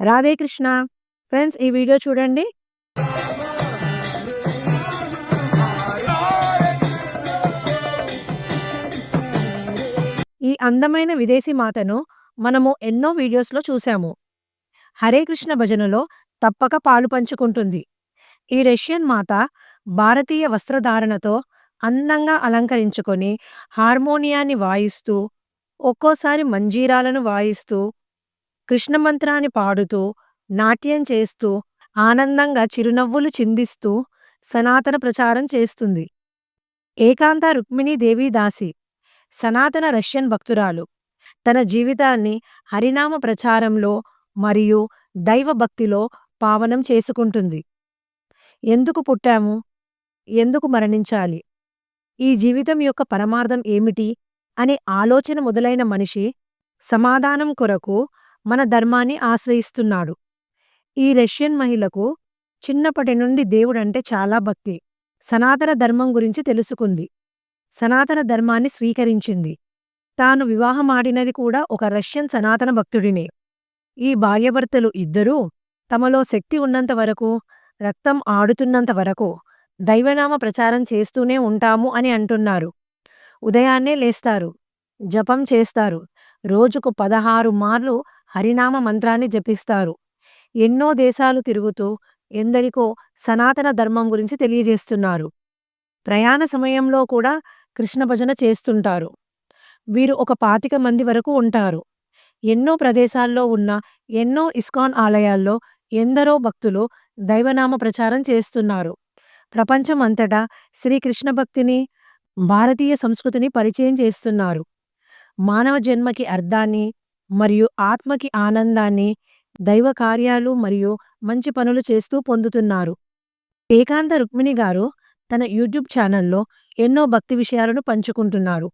Radhe Krishna. Friends ఈ video చూడండి. ఈ అందమైన విదేశీ మాతను మనము ఎన్నో వీడియోస్లో చూశాము. హరే కృష్ణ భజనలో తప్పక పాలు పంచుకుంటుంది. ఈ రష్యన్ మాత భారతీయ వస్త్రధారణతో అందంగా అలంకరించుకొని హార్మోనియాన్ని వాయిస్తూ ఒక్కోసారి మంజీరాలను వాయిస్తూ కృష్ణ మంత్రాన్ని పాడుతూ నాట్యం చేస్తూ ఆనందంగా చిరునవ్వులు చిందిస్తూ సనాతన ప్రచారం చేస్తుంది. ఏకాంత రుక్మిణీదేవి దాసి సనాతన రష్యన్ భక్తురాలు. తన జీవితాన్ని హరినామ ప్రచారంలో మరియు దైవభక్తిలో పావనం చేసుకుంటుంది. ఎందుకు పుట్టాము? ఎందుకు మరణించాలి? ఈ జీవితం యొక్క పరమార్థం ఏమిటి? అనే ఆలోచన మొదలైన మనిషి సమాధానం కొరకు మన ధర్మాన్ని ఆశ్రయిస్తున్నాడు. ఈ రష్యన్ మహిళకు చిన్నప్పటి నుండి దేవుడంటే చాలా భక్తి. సనాతన ధర్మం గురించి తెలుసుకుంది. సనాతన ధర్మాన్ని స్వీకరించింది. తాను వివాహమాడినది కూడా ఒక రష్యన్ సనాతన భక్తుడినే. ఈ భార్యభర్తలు ఇద్దరూ తమలో శక్తి ఉన్నంత వరకు రక్తం ఆడుతున్నంత వరకు దైవనామ ప్రచారం చేస్తూనే ఉంటాము అని అంటున్నారు. ఉదయాన్నే లేస్తారు. జపం చేస్తారు. రోజుకు పదహారు మార్లు హరినామ మంత్రాన్ని జపిస్తారు. ఎన్నో దేశాలు తిరుగుతూ ఎందరికో సనాతన ధర్మం గురించి తెలియజేస్తున్నారు. ప్రయాణ సమయంలో కూడా కృష్ణ భజన చేస్తుంటారు. వీరు ఒక పాతిక మంది వరకు ఉంటారు. ఎన్నో ప్రదేశాల్లో ఉన్న ఎన్నో ఇస్కాన్ ఆలయాల్లో ఎందరో భక్తులు దైవనామ ప్రచారం చేస్తున్నారు. ప్రపంచం అంతటా శ్రీకృష్ణ భక్తిని భారతీయ సంస్కృతిని పరిచయం చేస్తున్నారు. మానవ జన్మకి అర్థాన్ని మరియు ఆత్మకి ఆనందాన్ని దైవ కార్యాలు మరియు మంచి పనులు చేస్తూ పొందుతున్నారు. ఏకాంత రుక్మిణి గారు తన యూట్యూబ్ ఛానల్లో ఎన్నో భక్తి విషయాలను పంచుకుంటున్నారు.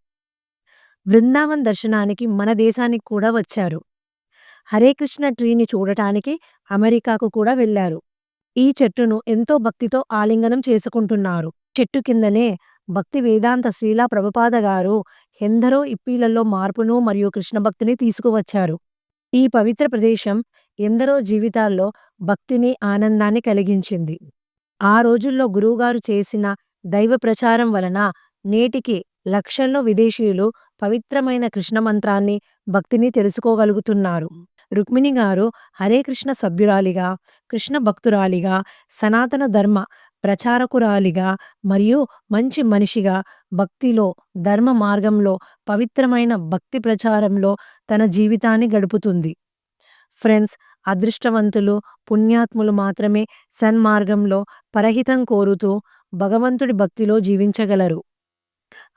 బృందావన్ దర్శనానికి మన దేశానికి కూడా వచ్చారు. హరే కృష్ణ ట్రీని చూడటానికి అమెరికాకు కూడా వెళ్ళారు ఈ చెట్టును ఎంతో భక్తితో ఆలింగనం చేసుకుంటున్నారు. చెట్టు కిందనే భక్తి వేదాంత శ్రీలా ప్రభుపాద గారు ఎందరో ఇప్పీలలో మార్పును మరియు కృష్ణ భక్తిని తీసుకువచ్చారు. ఈ పవిత్ర ప్రదేశం ఎందరో జీవితాల్లో భక్తిని ఆనందాన్ని కలిగించింది. ఆ రోజుల్లో గురువుగారు చేసిన దైవ ప్రచారం వలన నేటికి లక్షల్లో విదేశీయులు పవిత్రమైన కృష్ణ మంత్రాన్ని భక్తిని తెలుసుకోగలుగుతున్నారు. రుక్మిణి గారు హరే కృష్ణ సభ్యురాలిగా కృష్ణ భక్తురాలిగా సనాతన ధర్మ ప్రచారకురాలిగా మరియు మంచి మనిషిగా భక్తిలో ధర్మ మార్గంలో పవిత్రమైన భక్తి ప్రచారంలో తన జీవితాన్ని గడుపుతుంది. ఫ్రెండ్స్ అదృష్టవంతులు పుణ్యాత్ములు మాత్రమే సన్మార్గంలో పరహితం కోరుతూ భగవంతుడి భక్తిలో జీవించగలరు.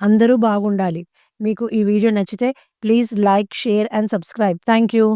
అందరూ బాగుండాలి. మీకు ఈ వీడియో నచ్చితే please like share and subscribe. Thank you